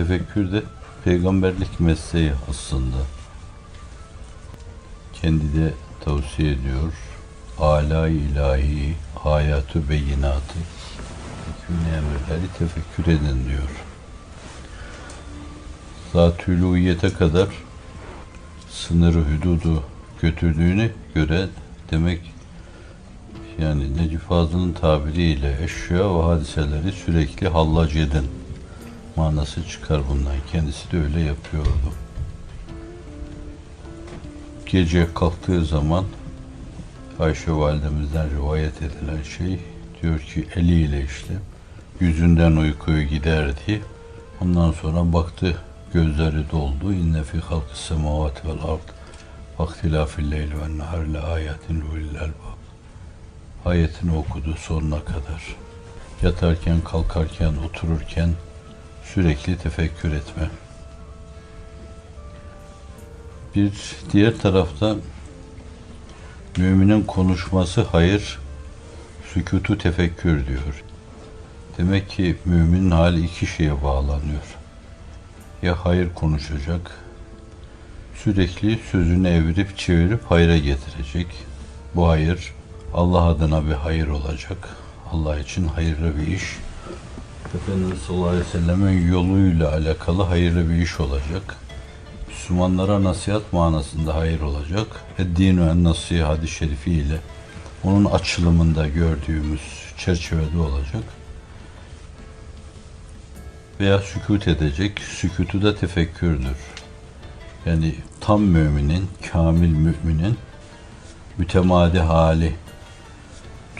Tefekkür de peygamberlik mesleği aslında. Kendi de tavsiye ediyor. Ala ilahi, hayatı beyinatı, hükmüne emirleri tefekkür edin diyor. Zat-ı uluhiyete kadar sınırı, hüdudu götürdüğüne göre demek yani Necip Fazıl'ın tabiriyle eşya ve hadiseleri sürekli hallac edin manası çıkar bundan. Kendisi de öyle yapıyordu. Gece kalktığı zaman Ayşe validemizden rivayet edilen şey diyor ki eliyle işte yüzünden uykuyu giderdi. Ondan sonra baktı gözleri doldu. İnne fi halkı semavati vel ard vaktilafil leyli ve nehar le ayatin ulil albab. Ayetini okudu sonuna kadar. Yatarken, kalkarken, otururken sürekli tefekkür etme. Bir diğer tarafta müminin konuşması hayır, sükutu tefekkür diyor. Demek ki müminin hali iki şeye bağlanıyor. Ya hayır konuşacak, sürekli sözünü evirip çevirip hayra getirecek. Bu hayır Allah adına bir hayır olacak. Allah için hayırlı bir iş. Efendimiz sallallahu aleyhi ve sellemin yoluyla alakalı hayırlı bir iş olacak. Müslümanlara nasihat manasında hayır olacak. Eddinu en nasihat hadis-i şerifiyle onun açılımında gördüğümüz çerçevede olacak. Veya sükut edecek. Sükutu da tefekkürdür. Yani tam müminin, kamil müminin mütemadi hali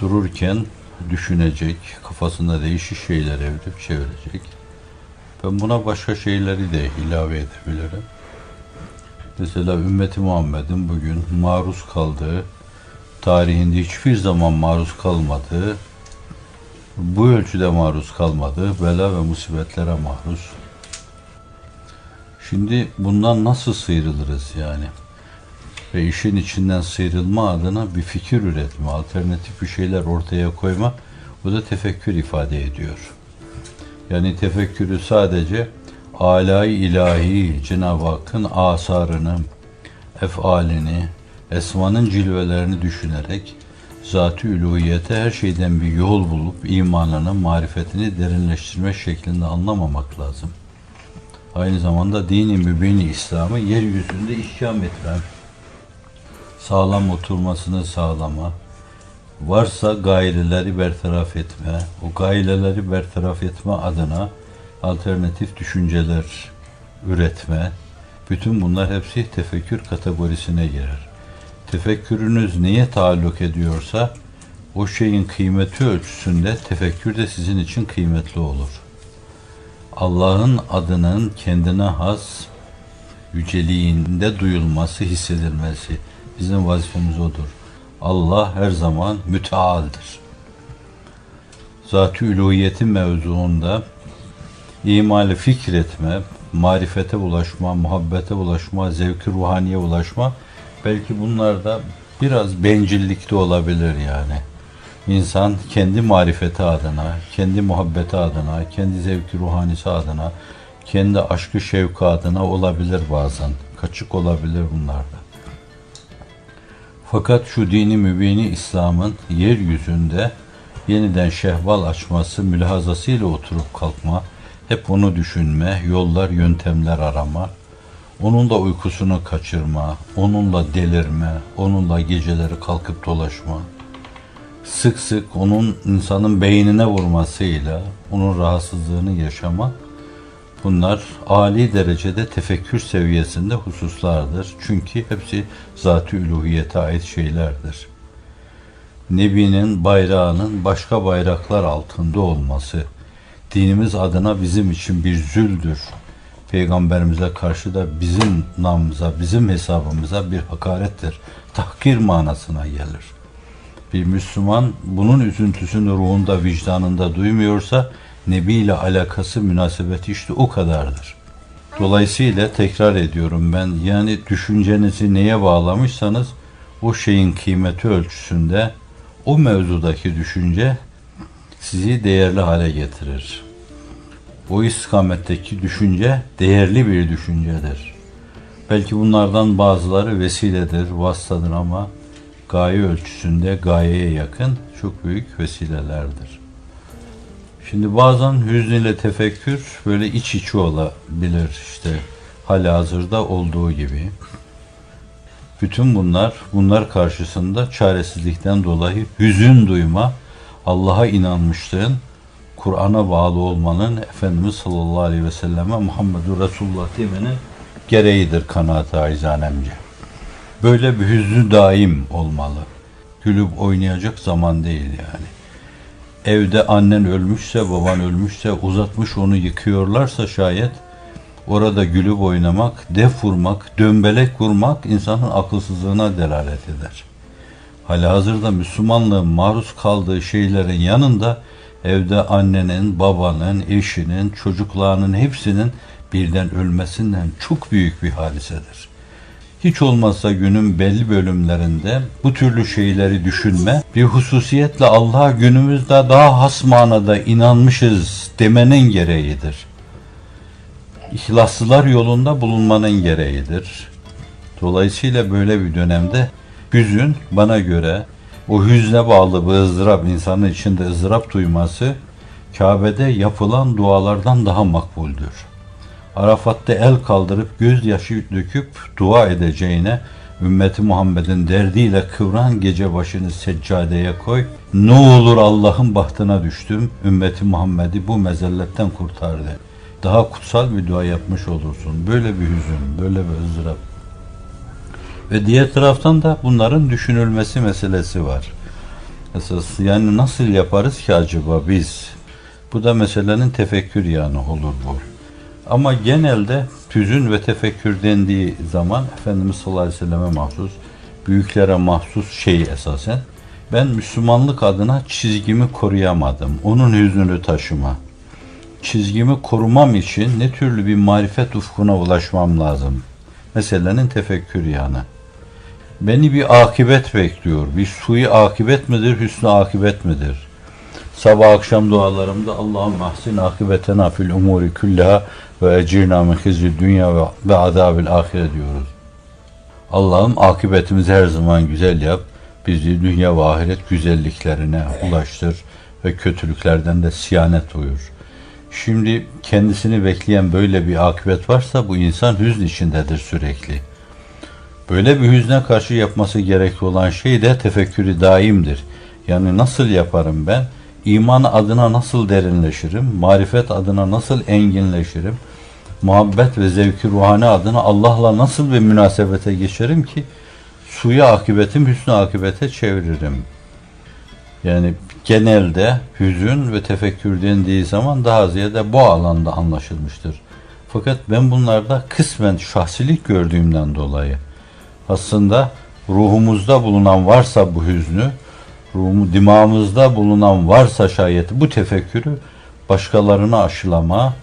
dururken düşünecek, kafasında değişik şeyler evirip çevirecek. Ben buna başka şeyleri de ilave edebilirim. Mesela ümmeti Muhammed'in bugün maruz kaldığı, tarihinde hiçbir zaman maruz kalmadığı, bu ölçüde maruz kalmadığı bela ve musibetlere maruz. Şimdi bundan nasıl sıyrılırız yani? Ve işin içinden sıyrılma adına bir fikir üretme, alternatif bir şeyler ortaya koyma, bu da tefekkür ifade ediyor. Yani tefekkürü sadece alay ilahi Cenab-ı Hakk'ın asarını, efalini, esmanın cilvelerini düşünerek zat-ı üluhiyete her şeyden bir yol bulup imanını, marifetini derinleştirme şeklinde anlamamak lazım. Aynı zamanda dini mübini İslam'ı yeryüzünde ihkam etme, sağlam oturmasını sağlama, varsa gayreleri bertaraf etme, o gayreleri bertaraf etme adına alternatif düşünceler üretme, bütün bunlar hepsi tefekkür kategorisine girer. Tefekkürünüz neye taalluk ediyorsa o şeyin kıymeti ölçüsünde tefekkür de sizin için kıymetli olur. Allah'ın adının kendine has yüceliğinde duyulması, hissedilmesi bizim vazifemiz odur. Allah her zaman mütealdir. Zat-ı üluhiyetin mevzuunda imali fikretme, marifete ulaşma, muhabbete ulaşma, zevki ruhaniye ulaşma belki bunlar da biraz bencillikte olabilir yani. İnsan kendi marifeti adına, kendi muhabbeti adına, kendi zevki ruhanisi adına, kendi aşkı şevki adına olabilir bazen. Kaçık olabilir bunlarda. Fakat şu dini mübini İslam'ın yeryüzünde yeniden şehval açması mülahazasıyla oturup kalkma, hep onu düşünme, yollar, yöntemler arama, onun da uykusunu kaçırma, onunla delirme, onunla geceleri kalkıp dolaşma, sık sık onun insanın beynine vurmasıyla onun rahatsızlığını yaşama, bunlar âli derecede tefekkür seviyesinde hususlardır. Çünkü hepsi zat-ı üluhiyete ait şeylerdir. Nebinin bayrağının başka bayraklar altında olması, dinimiz adına bizim için bir züldür. Peygamberimize karşı da bizim namımıza, bizim hesabımıza bir hakarettir. Tahkir manasına gelir. Bir Müslüman bunun üzüntüsünü ruhunda, vicdanında duymuyorsa Nebi ile alakası, münasebeti işte o kadardır. Dolayısıyla tekrar ediyorum ben yani düşüncenizi neye bağlamışsanız o şeyin kıymeti ölçüsünde o mevzudaki düşünce sizi değerli hale getirir. o istikametteki düşünce değerli bir düşüncedir. Belki bunlardan bazıları vesiledir, vasıtadır ama gaye ölçüsünde gayeye yakın çok büyük vesilelerdir. Şimdi bazen hüzn ile tefekkür böyle iç içe olabilir işte hali hazırda olduğu gibi. Bütün bunlar, bunlar karşısında çaresizlikten dolayı hüzün duyma, Allah'a inanmışlığın, Kur'an'a bağlı olmanın Efendimiz sallallahu aleyhi ve selleme Muhammedur Resulullah demenin gereğidir kanaat acizanemce. Böyle bir hüznü daim olmalı. Gülüp oynayacak zaman değil yani. Evde annen ölmüşse, baban ölmüşse, uzatmış onu yıkıyorlarsa şayet, orada gülüp oynamak, def vurmak, dömbelek vurmak insanın akılsızlığına delalet eder. Halihazırda Müslümanlığın maruz kaldığı şeylerin yanında evde annenin, babanın, eşinin, çocuklarının hepsinin birden ölmesinden çok büyük bir hadisedir. Hiç olmazsa günün belli bölümlerinde bu türlü şeyleri düşünme, bir hususiyetle Allah'a günümüzde daha has manada inanmışız demenin gereğidir. İhlaslılar yolunda bulunmanın gereğidir. Dolayısıyla böyle bir dönemde hüzün bana göre o hüzne bağlı bir ızdırap, insanın içinde ızdırap duyması Kabe'de yapılan dualardan daha makbuldür. Arafat'ta el kaldırıp gözyaşı döküp dua edeceğine ümmeti Muhammed'in derdiyle kıvran gece başını seccadeye koy. Ne olur Allah'ın bahtına düştüm. Ümmeti Muhammed'i bu mezelletten kurtardı. Daha kutsal bir dua yapmış olursun. Böyle bir hüzün, böyle bir ızdırap. Ve diğer taraftan da bunların düşünülmesi meselesi var. Esas yani nasıl yaparız ki acaba biz? Bu da meselenin tefekkür yanı olur bu. Ama genelde tüzün ve tefekkür dendiği zaman Efendimiz sallallahu aleyhi ve selleme mahsus, büyüklere mahsus şey esasen. Ben Müslümanlık adına çizgimi koruyamadım. Onun hüznünü taşıma. Çizgimi korumam için ne türlü bir marifet ufkuna ulaşmam lazım. Meselenin tefekkür yanı. Beni bir akibet bekliyor. Bir suyu akibet midir, hüsnü akibet midir? Sabah akşam dualarımda Allah'ım mahsin akibetena fil umuri küllaha ve ecirna min hizri dünya ve, ve adabil ahire diyoruz. Allah'ım akıbetimizi her zaman güzel yap. Bizi dünya ve ahiret güzelliklerine ulaştır ve kötülüklerden de siyanet uyur. Şimdi kendisini bekleyen böyle bir akıbet varsa bu insan hüzn içindedir sürekli. Böyle bir hüzne karşı yapması gerekli olan şey de tefekkürü daimdir. Yani nasıl yaparım ben? İman adına nasıl derinleşirim? Marifet adına nasıl enginleşirim? Muhabbet ve zevki ruhani adına Allah'la nasıl bir münasebete geçerim ki suyu akıbetim hüsnü akıbete çeviririm. Yani genelde hüzün ve tefekkür dendiği zaman daha ziyade bu alanda anlaşılmıştır. Fakat ben bunlarda kısmen şahsilik gördüğümden dolayı aslında ruhumuzda bulunan varsa bu hüznü, ruhumu, dimağımızda bulunan varsa şayet bu tefekkürü başkalarına aşılama,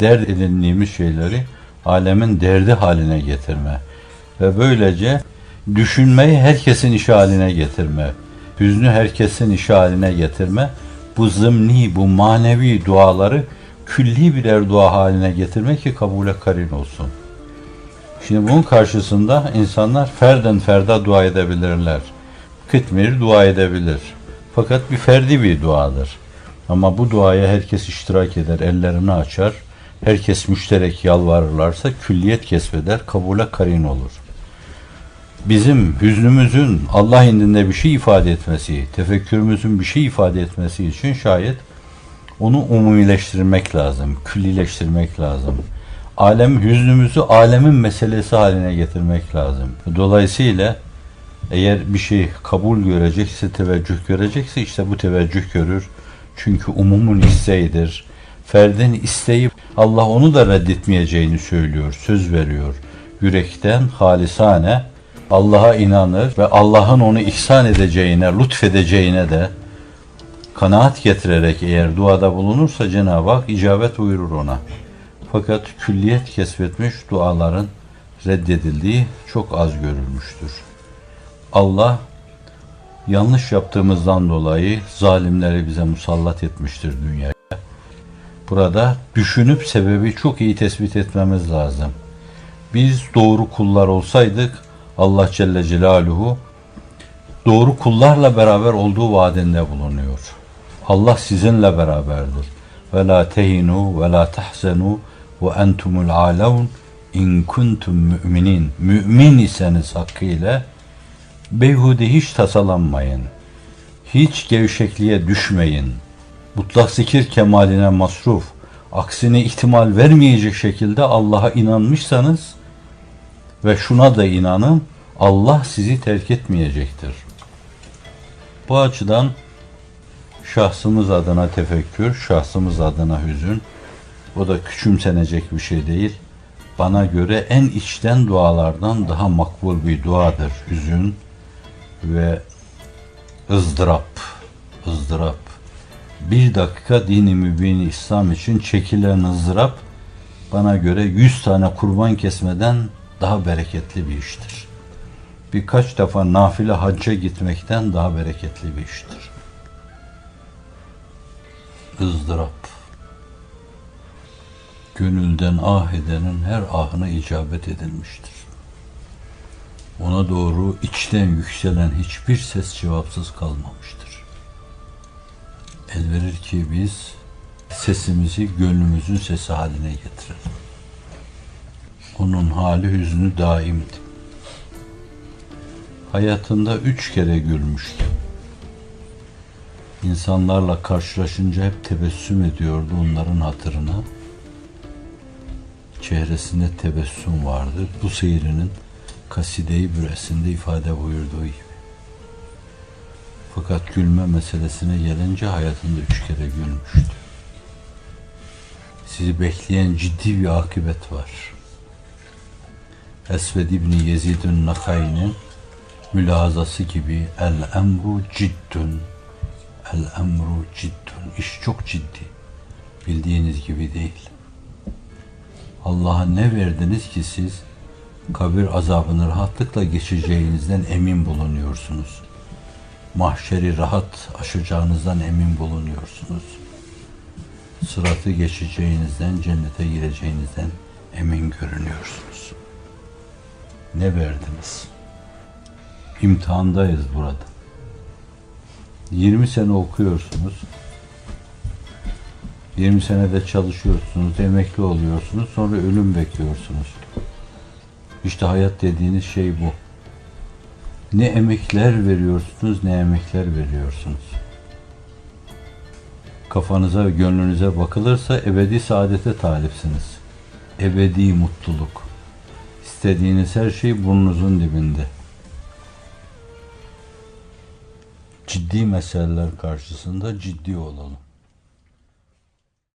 dert edindiğimiz şeyleri alemin derdi haline getirme ve böylece düşünmeyi herkesin işi haline getirme, hüznü herkesin işi haline getirme, bu zımni, bu manevi duaları külli birer dua haline getirme ki kabule karin olsun. Şimdi bunun karşısında insanlar ferden ferda dua edebilirler. Kıtmir dua edebilir. Fakat bir ferdi bir duadır. Ama bu duaya herkes iştirak eder, ellerini açar. Herkes müşterek yalvarırlarsa külliyet kesbeder, kabule karin olur. Bizim hüznümüzün Allah indinde bir şey ifade etmesi, tefekkürümüzün bir şey ifade etmesi için şayet onu umumileştirmek lazım, küllileştirmek lazım alem hüznümüzü alemin meselesi haline getirmek lazım. Dolayısıyla eğer bir şey kabul görecekse, teveccüh görecekse işte bu teveccüh görür. Çünkü umumun isteğidir. Ferdin isteyip Allah onu da reddetmeyeceğini söylüyor, söz veriyor. Yürekten halisane Allah'a inanır ve Allah'ın onu ihsan edeceğine, lütfedeceğine de kanaat getirerek eğer duada bulunursa Cenab-ı Hak icabet buyurur ona. Fakat külliyet kesbetmiş duaların reddedildiği çok az görülmüştür. Allah yanlış yaptığımızdan dolayı zalimleri bize musallat etmiştir dünyaya. Burada düşünüp sebebi çok iyi tespit etmemiz lazım. Biz doğru kullar olsaydık Allah Celle Celaluhu doğru kullarla beraber olduğu vaadinde bulunuyor. Allah sizinle beraberdir. Ve la tehinu ve la tahzenu ve entumul alavun in kuntum müminin. Mümin iseniz hakkıyla beyhude hiç tasalanmayın. Hiç gevşekliğe düşmeyin. Mutlak zikir kemaline masruf. Aksine ihtimal vermeyecek şekilde Allah'a inanmışsanız ve şuna da inanın Allah sizi terk etmeyecektir. Bu açıdan şahsımız adına tefekkür, şahsımız adına hüzün, o da küçümsenecek bir şey değil. Bana göre en içten dualardan daha makbul bir duadır hüzün ve ızdırap. ızdırap. Bir dakika dini mübin İslam için çekilen ızdırap bana göre yüz tane kurban kesmeden daha bereketli bir iştir. Birkaç defa nafile hacca gitmekten daha bereketli bir iştir. ızdırap. Gönülden ah edenin her ahına icabet edilmiştir. Ona doğru içten yükselen hiçbir ses cevapsız kalmamıştır. El verir ki biz sesimizi gönlümüzün sesi haline getirelim. Onun hali hüznü daimdi. Hayatında üç kere gülmüştü. İnsanlarla karşılaşınca hep tebessüm ediyordu onların hatırına. Çehresinde tebessüm vardı. Bu seyrinin kaside-i büresinde ifade buyurduğu gibi. Fakat gülme meselesine gelince hayatında üç kere gülmüştü. Sizi bekleyen ciddi bir akıbet var. Esved İbni Yezid'in Nakay'ın mülazası gibi el emru ciddün el emru ciddün iş çok ciddi bildiğiniz gibi değil Allah'a ne verdiniz ki siz kabir azabını rahatlıkla geçeceğinizden emin bulunuyorsunuz mahşeri rahat aşacağınızdan emin bulunuyorsunuz sıratı geçeceğinizden cennete gireceğinizden emin görünüyorsunuz ne verdiniz? imtihandayız burada. 20 sene okuyorsunuz. 20 senede çalışıyorsunuz, emekli oluyorsunuz, sonra ölüm bekliyorsunuz. İşte hayat dediğiniz şey bu. Ne emekler veriyorsunuz, ne emekler veriyorsunuz. Kafanıza ve gönlünüze bakılırsa ebedi saadete talipsiniz. Ebedi mutluluk. İstediğiniz her şey burnunuzun dibinde. ciddi meseleler karşısında ciddi olalım.